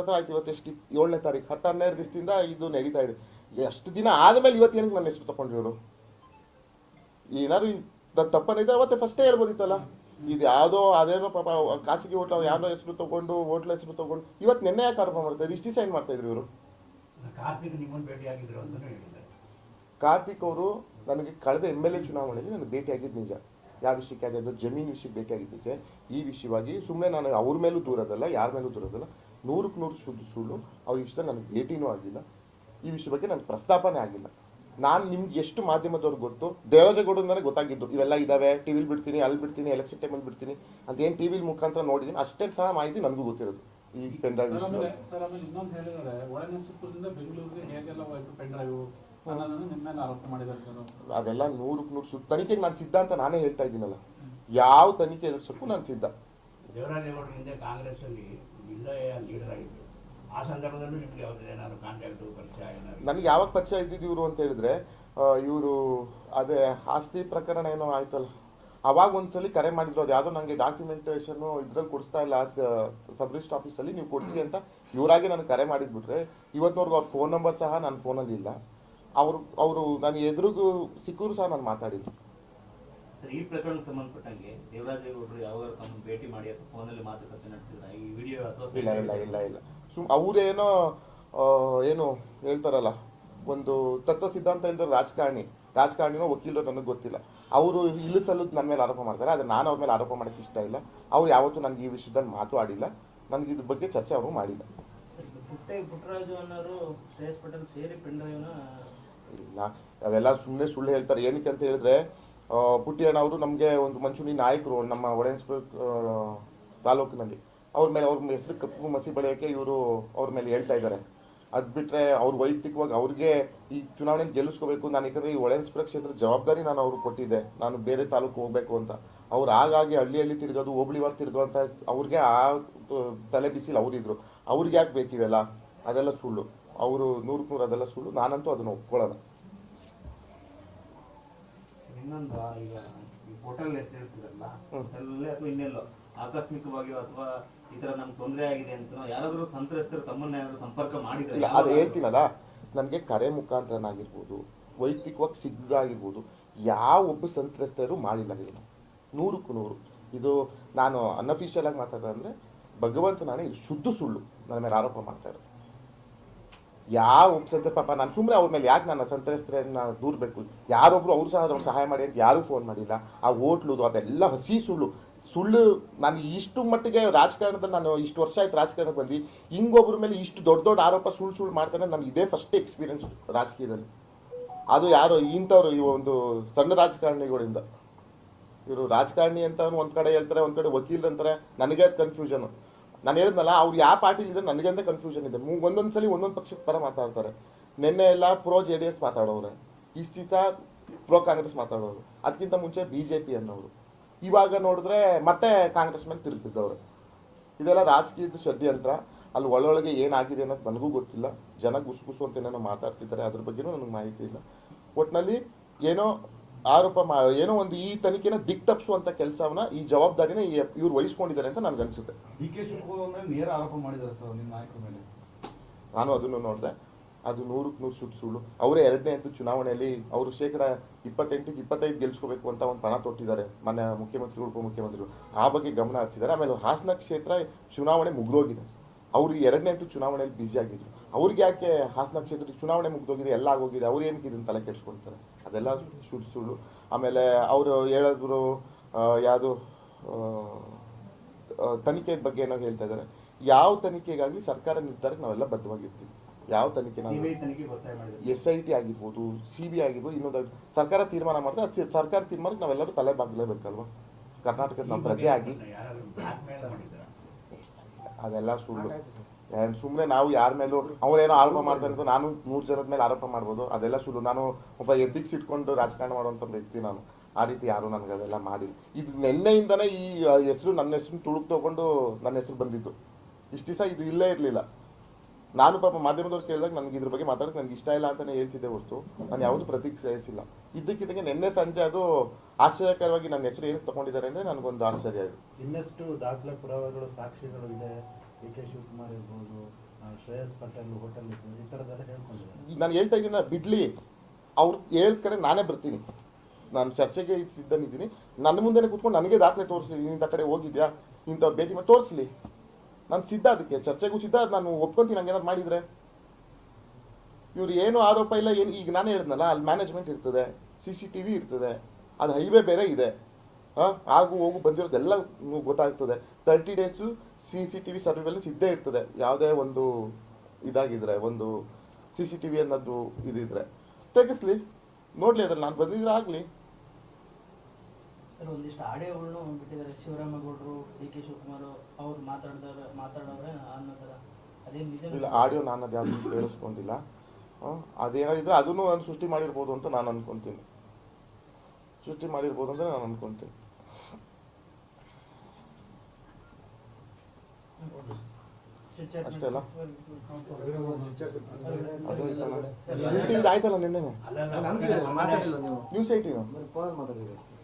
ಹತ್ರ ಆಯ್ತು ಇವತ್ತು ಎಷ್ಟು ಏಳನೇ ತಾರೀಕು ಹತ್ತು ಹನ್ನೆರಡು ದಿವಸದಿಂದ ಇದು ನಡೀತಾ ಇದೆ. ಎಷ್ಟು ದಿನ ಆದಮೇಲೆ ಇವತ್ತು ಏನಕ್ಕೆ ನನ್ನ ಹೆಸರು ತಗೊಂಡಿರೋರು ಇವರು? ಏನಾದ್ರು ನನ್ನ ತಪ್ಪನಿದ್ರೆ ಅವತ್ತೆ ಫಸ್ಟೇ ಹೇಳ್ಬೋದಿತ್ತಲ್ಲ? ಇದು ಯಾವುದೋ ಅದೇನೋ ಪಾಪ ಖಾಸಗಿ ಹೋಟ್ಲ ಯಾರೋ ಹೆಸರು ತಗೊಂಡು ಹೋಟ್ಲ ಹೆಸರು ತಗೊಂಡು ಇವತ್ತು ನಿನ್ನೆ ಯಾಕೆ ಆರೋಪ ಮಾಡ್ತಾರೆ ಇಷ್ಟು ಸೈನ್ ಮಾಡ್ತಾ ಇದ್ರು ಇವರು? ಕಾರ್ತಿಕ್ ಅವರು ನನಗೆ ಕಳೆದ ಎಂ ಎಲ್ ಎ ಚುನಾವಣೆಯಲ್ಲಿ ನನಗೆ ಭೇಟಿಯಾಗಿದ್ದು ನಿಜ. ಯಾವ ವಿಷಯಕ್ಕೆ? ಆಗಿದ್ದು ಜಮೀನು ವಿಷಯಕ್ಕೆ ಭೇಟಿಯಾಗಿದ್ದು ನಿಜ. ಈ ವಿಷಯವಾಗಿ ಸುಮ್ಮನೆ ನಾನು ಅವ್ರ ಮೇಲೂ ದೂರದಲ್ಲ ಯಾರ ಮೇಲೂ ದೂರದಲ್ಲ. ನೂರಕ್ಕೆ ನೂರು ಶುದ್ಧ ಸುಳ್ಳು ಅವ್ರ ವಿಷಯದಲ್ಲಿ ನನಗೆ ಭೇಟಿನೂ ಆಗಿಲ್ಲ. ಈ ವಿಷಯ ಬಗ್ಗೆ ನನಗೆ ಪ್ರಸ್ತಾಪನೆ ಆಗಿಲ್ಲ. ನಾನು ನಿಮ್ಗೆ ಎಷ್ಟು ಮಾಧ್ಯಮದವ್ರು ಗೊತ್ತು ದೇವರಾಜಗೌಡ ನನಗೆ ಗೊತ್ತಾಗಿದ್ದು ಇವೆಲ್ಲ ಇದಾವೆ ಟಿವಿಲಿ ಬಿಡ್ತೀನಿ ಅಲ್ಲಿ ಬಿಡ್ತೀನಿ ಎಲೆಕ್ಷನ್ ಟೈಮಲ್ಲಿ ಬಿಡ್ತೀನಿ ಅಂತ ಏನು ಟಿವಿಲಿ ಮುಖಾಂತರ ನೋಡಿದ್ದೀನಿ ಅಷ್ಟೇ ಸಹ ಮಾಹಿತಿ ನನಗೂ ಗೊತ್ತಿರೋದು. ಈ ಪೆನ್ ಡ್ರೈವ್ ಅದೆಲ್ಲ ನೂರಕ್ಕೆ ನೂರು ಸುತ್ತ ತನಿಖೆಗೆ ನಾನು ಸಿದ್ಧ ಅಂತ ನಾನೇ ಹೇಳ್ತಾ ಇದ್ದೀನಲ್ಲ. ಯಾವ ತನಿಖೆ ಎದುರಿಸಕ್ಕೂ ನಾನು ಸಿದ್ಧ. ದೇವರಾಜೇಗೌಡರ ಹಿಂದೆ ಕಾಂಗ್ರೆಸ್ ಅಲ್ಲಿ ಜಿಲ್ಲೆಯ ಲೀಡರ್ ಆಗಿದ್ರು ಆ ಸಂದರ್ಭದಲ್ಲೂ ನಿಮಗೆ ಯಾವ್ದು ಏನಾದ್ರು ಕಾಂಟ್ಯಾಕ್ಟ್ ಪರಿಚಯ ಏನಾದ್ರು ನನಗೆ ಯಾವಾಗ ಪರಿಚಯ ಇದ್ದಿದ್ದು ಇವರು ಅಂತ ಹೇಳಿದ್ರೆ ಇವರು ಅದೇ ಆಸ್ತಿ ಪ್ರಕರಣ ಏನೋ ಆಯ್ತಲ್ಲ, ಅವಾಗ ಒಂದ್ಸಲಿ ಕರೆ ಮಾಡಿದ್ರು. ಅದು ಯಾವುದೋ ನನಗೆ ಡಾಕ್ಯುಮೆಂಟೇಶನ್ ಇದ್ರಲ್ಲಿ ಕೊಡಿಸ್ತಾ ಇಲ್ಲ ಸಬ್ ಆಫೀಸ್ ಆಫೀಸಲ್ಲಿ ನೀವು ಕೊಡಿಸಿ ಅಂತ ಇವರಾಗಿ ನನಗೆ ಕರೆ ಮಾಡಿದ್ಬಿಟ್ರೆ ಇವತ್ತಿನವ್ರಿಗೆ ಅವ್ರ ಫೋನ್ ನಂಬರ್ ಸಹ ನನ್ನ ಫೋನಲ್ಲಿ ಇಲ್ಲ. ಅವರು ಅವರು ನಾನು ಎದುರಿಗೂ ಸಿಕ್ಕರು ಸಹ ನಾನು ಮಾತಾಡಿದ್ದು. ಸರ್ ಈ ಪ್ರಕರಣ ಸಂಬಂಧಪಟ್ಟಂಗೆ ದೇವರಾಜೇಗೌಡರು ಯಾವಾಗ ತಮ್ಮ ಭೇಟಿ ಮಾಡಿ ಅಥವಾ ಫೋನಲ್ಲಿ ಮಾತುಕತೆ ನಡೆಸಿದ್ರ ಈ ವಿಡಿಯೋ ಅಥವಾ ಇಲ್ಲ ಇಲ್ಲ ಇಲ್ಲ ಇಲ್ಲ ಸುಮ್ ಅವರೇನೋ ಏನು ಹೇಳ್ತಾರಲ್ಲ ಒಂದು ತತ್ವ ಸಿದ್ಧಾಂತ ಹೇಳ್ತಾರೆ ರಾಜಕಾರಣಿ. ರಾಜಕಾರಣಿನೋ ವಕೀಲರು ನನಗೆ ಗೊತ್ತಿಲ್ಲ. ಅವರು ಇಲ್ಲಿ ಸಲ್ಲದು ನನ್ನ ಮೇಲೆ ಆರೋಪ ಮಾಡ್ತಾರೆ ಆದರೆ ನಾನು ಅವ್ರ ಮೇಲೆ ಆರೋಪ ಮಾಡೋಕ್ಕೆ ಇಷ್ಟ ಇಲ್ಲ. ಅವ್ರು ಯಾವತ್ತೂ ನನಗೆ ಈ ವಿಷಯದಲ್ಲಿ ಮಾತು ಆಡಿಲ್ಲ. ನನಗೆ ಇದ್ರ ಬಗ್ಗೆ ಚರ್ಚೆ ಅವರು ಮಾಡಿಲ್ಲ. ಪುಟ್ಟರಾಜು ಅನ್ನೋರು ಶ್ರೇಯಸ್ ಪಟೇಲ್ ಸೇರಿ ಇಲ್ಲ ಅವೆಲ್ಲ ಸುಮ್ಮನೆ ಸುಳ್ಳು ಹೇಳ್ತಾರೆ. ಏನಕ್ಕೆ ಅಂತ ಹೇಳಿದ್ರೆ ಪುಟ್ಟಿ ಅಣ್ಣ ಅವರು ನಮಗೆ ಒಂದು ಮಂಚೂಣಿ ನಾಯಕರು, ನಮ್ಮ ಒಡೆನ್ಸ್ಪುರ ತಾಲೂಕಿನಲ್ಲಿ. ಅವ್ರ ಮೇಲೆ ಅವ್ರ ಹೆಸರು ಕಪ್ಪು ಮಸಿ ಬೆಳೆಯೋಕ್ಕೆ ಇವರು ಅವ್ರ ಮೇಲೆ ಹೇಳ್ತಾ ಇದ್ದಾರೆ. ಅದು ಬಿಟ್ಟರೆ ಅವ್ರ ವೈಯಕ್ತಿಕವಾಗಿ ಅವ್ರಿಗೆ ಈ ಚುನಾವಣೆ ಗೆಲ್ಲಿಸ್ಕೋಬೇಕು. ನಾನು ಯಾಕಂದರೆ ಈ ಒಡೆನ್ಸ್ಪುರ ಕ್ಷೇತ್ರದ ಜವಾಬ್ದಾರಿ ನಾನು ಅವ್ರಿಗೆ ಕೊಟ್ಟಿದ್ದೆ. ನಾನು ಬೇರೆ ತಾಲೂಕು ಹೋಗಬೇಕು ಅಂತ. ಅವ್ರು ಹಾಗಾಗಿ ಹಳ್ಳಿ ಹಳ್ಳಿ ತಿರ್ಗೋದು ಹೋಬಳಿವಾರ ತಿರ್ಗೋ ಅಂತ ಅವ್ರಿಗೆ ಆ ತಲೆ ಬಿಸಿಲು ಅವರಿದ್ರು. ಅವ್ರಿಗೆ ಯಾಕೆ ಬೇಕಿವೆಲ್ಲ? ಅದೆಲ್ಲ ಸುಳ್ಳು. ಅವರು ನೂರಕ್ಕೆ ನೂರು ಅದೆಲ್ಲ ಸುಳ್ಳು. ನಾನಂತೂ ಅದನ್ನು ಒಪ್ಕೊಳ್ಳೋಣ ಇನ್ನೊಂದು ಈಗ ಈ ಹೋಟೆಲ್ ಹೆಸರು ಹೇಳ್ತಿದ್ರಲ್ಲ. ಹೋಟೆಲ್ಲೇ ಅಥವಾ ಇನ್ನೆಲ್ಲೋ? ಆಕಸ್ಮಿಕವಾಗಿ ಅಥವಾ ಈ ತರ ನಮ್ಗೆ ತೊಂದರೆ ಆಗಿದೆ ಅಂತ ಯಾರಾದ್ರೂ ಸಂತ್ರಸ್ತರು ತಮ್ಮನ್ನ ಯಾರಾದ್ರೂ ಸಂಪರ್ಕ ಇಲ್ಲ ಮಾಡಿದ್ರೆ ಅದು ಹೇಳ್ತೀನಲ್ಲ ನನಗೆ ಕರೆ ಮುಖಾಂತರನಾಗಿರ್ಬೋದು ವೈಯಕ್ತಿಕವಾಗಿ ಸಿದ್ಧದಾಗಿರ್ಬೋದು ಯಾವ ಒಬ್ಬ ಸಂತ್ರಸ್ತರು ಮಾಡಿಲ್ಲ ಇದನ್ನು ನೂರಕ್ಕೂ ನೂರು. ಇದು ನಾನು ಅನ್ಅಫಿಷಿಯಲ್ ಆಗಿ ಮಾತಾಡೋದಂದ್ರೆ ಭಗವಂತ ನಾನೇ ಇದು ಶುದ್ಧ ಸುಳ್ಳು ನನ್ನ ಮೇಲೆ ಆರೋಪ ಮಾಡ್ತಾ ಇರೋದು. ಯಾವ ಸಂತ್ರ ಪಾಪ, ನಾನು ಸುಮ್ಮನೆ ಅವ್ರ ಮೇಲೆ ಯಾಕೆ ನನ್ನ ಸಂತ್ರಸ್ತರನ್ನ ದೂರಬೇಕು? ಯಾರೊಬ್ರು ಅವ್ರು ಸಹ ಅದ್ರ ಸಹಾಯ ಮಾಡಿ ಅಂತ ಯಾರೂ ಫೋನ್ ಮಾಡಿಲ್ಲ. ಆ ಹೋಟ್ಲುದು, ಅದೆಲ್ಲ ಹಸಿ ಸುಳ್ಳು. ಸುಳ್ಳು ನಾನು ಇಷ್ಟು ಮಟ್ಟಿಗೆ ರಾಜಕಾರಣದಲ್ಲಿ ನಾನು ಇಷ್ಟು ವರ್ಷ ಆಯ್ತು ರಾಜಕಾರಣಕ್ಕೆ ಬಂದು ಹಿಂಗೊಬ್ರ ಮೇಲೆ ಇಷ್ಟು ದೊಡ್ಡ ದೊಡ್ಡ ಆರೋಪ ಸುಳ್ಳು ಸುಳ್ಳು ಮಾಡ್ತಾನೆ ನನಗೆ ಇದೇ ಫಸ್ಟ್ ಎಕ್ಸ್ಪೀರಿಯನ್ಸ್ ರಾಜಕೀಯದಲ್ಲಿ. ಅದು ಯಾರು ಇಂಥವ್ರು ಈ ಒಂದು ಸಣ್ಣ ರಾಜಕಾರಣಿಗಳಿಂದ. ಇವರು ರಾಜಕಾರಣಿ ಅಂತ ಒಂದು ಕಡೆ ಹೇಳ್ತಾರೆ, ಒಂದು ಕಡೆ ವಕೀಲರು ಅಂತಾರೆ. ನನಗೆ ಕನ್ಫ್ಯೂಷನ್ ನಾನು ಹೇಳಿದ್ನಲ್ಲ, ಅವ್ರು ಯಾವ ನನಗೆ ನನಗಂತ ಕನ್ಫ್ಯೂಷನ್ ಇದೆ. ಒಂದೊಂದ್ ಸಲ ಒಂದೊಂದು ಪಕ್ಷದ ಪರ ಮಾತಾಡ್ತಾರೆ. ನಿನ್ನೆ ಎಲ್ಲ ಪ್ರೋ ಜೆ ಡಿ ಎಸ್ ಮಾತಾಡೋರೆ ಇಷ್ಟು ಪ್ರೋ ಕಾಂಗ್ರೆಸ್ ಮಾತಾಡೋರು ಅದಕ್ಕಿಂತ ಮುಂಚೆ ಬಿ ಜೆ ಪಿ ಅನ್ನೋರು ಇವಾಗ ನೋಡಿದ್ರೆ ಮತ್ತೆ ಕಾಂಗ್ರೆಸ್ ಮೇಲೆ ತಿರುಗಿದ್ದವ್ರು ಇದೆಲ್ಲ ರಾಜಕೀಯದ ಷಡ್ಯಂತ್ರ ಅಲ್ಲಿ ಒಳೊಳಗೆ ಏನಾಗಿದೆ ಅನ್ನೋದು ನನಗೂ ಗೊತ್ತಿಲ್ಲ. ಜನ ಗುಸುಗುಸು ಗುಸು ಅಂತ ಏನೇನೋ ಮಾತಾಡ್ತಿದ್ದಾರೆ, ಅದ್ರ ಬಗ್ಗೆನೂ ನನಗೆ ಮಾಹಿತಿ ಇಲ್ಲ. ಒಟ್ಟಿನಲ್ಲಿ ಏನೋ ಆರೋಪ ಮಾ ಏನೋ ಒಂದು ಈ ತನಿಖೆನ ದಿಕ್ ತಪ್ಪಿಸುವಂತ ಕೆಲಸವನ್ನ ಈ ಜವಾಬ್ದಾರಿನ ಇವ್ರು ವಹಿಸ್ಕೊಂಡಿದ್ದಾರೆ ಅಂತ ನನ್ಗೆ ಅನ್ಸುತ್ತೆ. ಡಿ ಕೆ ಶಿವಕುಮಾರ್ ನೇರ ಆರೋಪ ಮಾಡಿದ್ದಾರೆ ಸರ್ ನಿಮ್ಮ ನಾಯಕರ ಮೇಲೆ. ನಾನು ಅದನ್ನು ನೋಡಿದೆ. ಅದು ನೂರಕ್ಕೆ ನೂರು ಸುಟ್ಟು ಸುಳ್ಳು. ಅವರೇ ಎರಡನೇ ಚುನಾವಣೆಯಲ್ಲಿ ಅವರು ಶೇಕಡ ಇಪ್ಪತ್ತೆಂಟಿಗೆ ಇಪ್ಪತ್ತೈದು ಗೆಲ್ಸ್ಕೋಬೇಕು ಅಂತ ಒಂದು ಪಣ ತೊಟ್ಟಿದ್ದಾರೆ. ಮನೆ ಮುಖ್ಯಮಂತ್ರಿಗಳು ಉಪಮುಖ್ಯಮಂತ್ರಿಗಳು. ಆ ಬಗ್ಗೆ ಗಮನ ಹರಿಸಿದ್ದಾರೆ. ಆಮೇಲೆ ಹಾಸನ ಕ್ಷೇತ್ರ ಚುನಾವಣೆ ಮುಗಿದೋಗಿದೆ. ಅವರು ಎರಡನೇ ಅಂತೂ ಚುನಾವಣೆಯಲ್ಲಿ ಬ್ಯುಸಿ ಆಗಿದ್ರು. ಅವ್ರಿಗೆ ಯಾಕೆ ಹಾಸನ ಕ್ಷೇತ್ರದ ಚುನಾವಣೆ ಮುಗ್ದೋಗಿದೆ ಎಲ್ಲ ಆಗೋಗಿದೆ ಅವ್ರು ಏನಕ್ಕೆ ಇದನ್ನು ತಲೆ ಕೆಡಿಸ್ಕೊಳ್ತಾರೆ? ಅದೆಲ್ಲ ಸುಳ್ಳು ಸುಳ್ಳು. ಆಮೇಲೆ ಅವರು ಹೇಳಿದ್ರು ಯಾವುದು ತನಿಖೆ ಬಗ್ಗೆ ಏನೋ ಹೇಳ್ತಾ ಇದ್ದಾರೆ. ಯಾವ ತನಿಖೆಗಾಗಲಿ ಸರ್ಕಾರ ನಿರ್ಧಾರಕ್ಕೆ ನಾವೆಲ್ಲ ಬದ್ಧವಾಗಿರ್ತೀವಿ? ಯಾವ ತನಿಖೆ ಎಸ್ ಐ ಟಿ ಆಗಿರ್ಬೋದು ಸಿ ಬಿ ಆಗಿರ್ಬೋದು ಇನ್ನೊಂದು ಸರ್ಕಾರ ತೀರ್ಮಾನ ಮಾಡಿದ್ರೆ ಅದು ಸರ್ಕಾರ ತೀರ್ಮಾನಕ್ಕೆ ನಾವೆಲ್ಲರೂ ತಲೆ ಬಾಗಲೇಬೇಕಲ್ವಾ? ಕರ್ನಾಟಕದ ನಮ್ಮ ಪ್ರಜೆ ಆಗಿ ಅದೆಲ್ಲ ಸುಳ್ಳು. ಸುಮ್ಮನೆ ನಾವು ಯಾರ ಮೇಲೂ ಅವ್ರೇನೋ ಆರೋಪ ಮಾಡ್ತಾರೆ ಅಂತ ನಾನು ನೂರು ಜನದ ಮೇಲೆ ಆರೋಪ ಮಾಡ್ಬೋದು. ಅದೆಲ್ಲ ಸುಳ್ಳು. ನಾನು ಒಬ್ಬ ಎದ್ದಿಕ್ಸ್ ಇಟ್ಕೊಂಡು ರಾಜಕಾರಣ ಮಾಡುವಂಥ ವ್ಯಕ್ತಿ ನಾನು. ಆ ರೀತಿ ಯಾರು ನನಗೆ ಅದೆಲ್ಲ ಮಾಡಿಲ್ಲ. ಇದು ನಿನ್ನೆಯಿಂದನೇ ಈ ಹೆಸರು ನನ್ನ ಹೆಸರು ತುಳುಕ್ ತಗೊಂಡು ನನ್ನ ಹೆಸರು ಬಂದಿದ್ದು ಇಷ್ಟು ದಿವಸ ಇದು ಇಲ್ಲೇ ಇರಲಿಲ್ಲ. ನಾನು ಪಾಪ ಮಾಧ್ಯಮದವ್ರು ಕೇಳಿದಾಗ ನನಗೆ ಇದ್ರ ಬಗ್ಗೆ ಮಾತಾಡೋಕೆ ನನಗೆ ಇಷ್ಟ ಇಲ್ಲ ಅಂತಲೇ ಹೇಳ್ತಿದ್ದೆ ಹೊರತು. ನಾನು ಯಾವುದು ಪ್ರತಿಕ್ರಿಯಿಸಿಲ್ಲ. ಇದ್ದಕ್ಕಿದ್ದಂಗೆ ನಿನ್ನೆ ಸಂಜೆ ಅದು ಆಶ್ಚರ್ಯಕರವಾಗಿ ನನ್ನ ಹೆಸರು ಏನಕ್ಕೆ ತಗೊಂಡಿದ್ದಾರೆ ಅಂದರೆ ನನಗೊಂದು ಆಶ್ಚರ್ಯ ಆಯಿತು ಇನ್ನಷ್ಟು ದಾಖಲೆ ಪುರಾವೆಗಳು ಸಾಕ್ಷಿಗಳು ಇದೆ. ನಾನು ಹೇಳ್ತಾ ಇದ್ದೀನಿ ಬಿಡ್ಲಿ. ಅವ್ರು ಹೇಳಿದ ಕಡೆ ನಾನೇ ಬರ್ತೀನಿ. ನಾನು ಚರ್ಚೆಗೆ ಸಿದ್ಧನಿದ್ದೀನಿ ನನ್ನ ಮುಂದೆನೇ ಕೂತ್ಕೊಂಡು ನನಗೆ ದಾಖಲೆ ತೋರಿಸಿ ಇಂಥ ಕಡೆ ಹೋಗಿದ್ಯಾ? ಇಂಥ ಭೇಟಿ ಮಾಡಿ ತೋರಿಸ್ಲಿ. ನಾನು ಸಿದ್ಧ ಅದಕ್ಕೆ. ಚರ್ಚೆಗೂ ಸಿದ್ಧ ನಾನು ಒಪ್ಕೊಂತೀನಿ ಹಂಗೇನಾದ್ರು ಮಾಡಿದರೆ. ಇವ್ರು ಏನು ಆರೋಪ ಇಲ್ಲ, ಏನು ಈಗ ನಾನೇ ಹೇಳಿದ್ನಲ್ಲ, ಅಲ್ಲಿ ಮ್ಯಾನೇಜ್ಮೆಂಟ್ ಇರ್ತದೆ ಸಿ ಸಿ ಟಿ ವಿ ಇರ್ತದೆ, ಅದು ಹೈವೇ ಬೇರೆ ಇದೆ. ಹಾಂ? ಆಗು ಹೋಗು ಬಂದಿರೋದೆಲ್ಲ ಗೊತ್ತಾಗ್ತದೆ. Thirty days C C T V surveillance ಇದ್ದೇ ಇರ್ತದೆ. ಯಾವುದೇ ಒಂದು ಇದಾಗಿದ್ರೆ ಒಂದು ಸಿ ಸಿ ಟಿ ವಿ ಅನ್ನೋದು ಇದಿದ್ರೆ. ತೆಗೆಸ್ಲಿ. ನೋಡಲಿ ಅದ್ರಲ್ಲಿ ನಾನು ಬಂದಿದ್ರೆ ಆಗಲಿ. ಸರ್ ಒಂದಿಷ್ಟು ಆಡಿಯೋಗಳನ್ನು ಬಿಟ್ಟಿದ್ದಾರೆ. ಶಿವರಾಮೇಗೌಡರು ಡಿ ಕೆ ಶಿವಕುಮಾರ್ ಅವ್ರು ಮಾತಾಡಿದಾರೆ ಮಾತಾಡೋರೆ ಅನ್ನೋ ಥರ. ಅದೇನು ನಿಜ ಇಲ್ಲ ಆಡಿಯೋ ನಾನು ಅದು ಯಾವುದು ಕೇಳಿಸ್ಕೊಂಡಿಲ್ಲ. ಅದೇನಾಗಿದ್ರೆ ಅದನ್ನು ನಾನು ಸೃಷ್ಟಿ ಮಾಡಿರ್ಬೋದು ಅಂತ ನಾನು ಅನ್ಕೊಂತೀನಿ. ಸೃಷ್ಟಿ ಮಾಡಿರ್ಬೋದು ಅಂತ ನಾನು ಅನ್ಕೊಂತೀನಿ ಅಷ್ಟೇ ಅಲ್ಲ? ಅದು ಆಯ್ತಲ್ಲ ನಿನ್ನೆ ನ್ಯೂಸ್ ಏಯ್ಟೀನು ಮಾತಾಡಿದ್ರೆ ಅಷ್ಟೇ.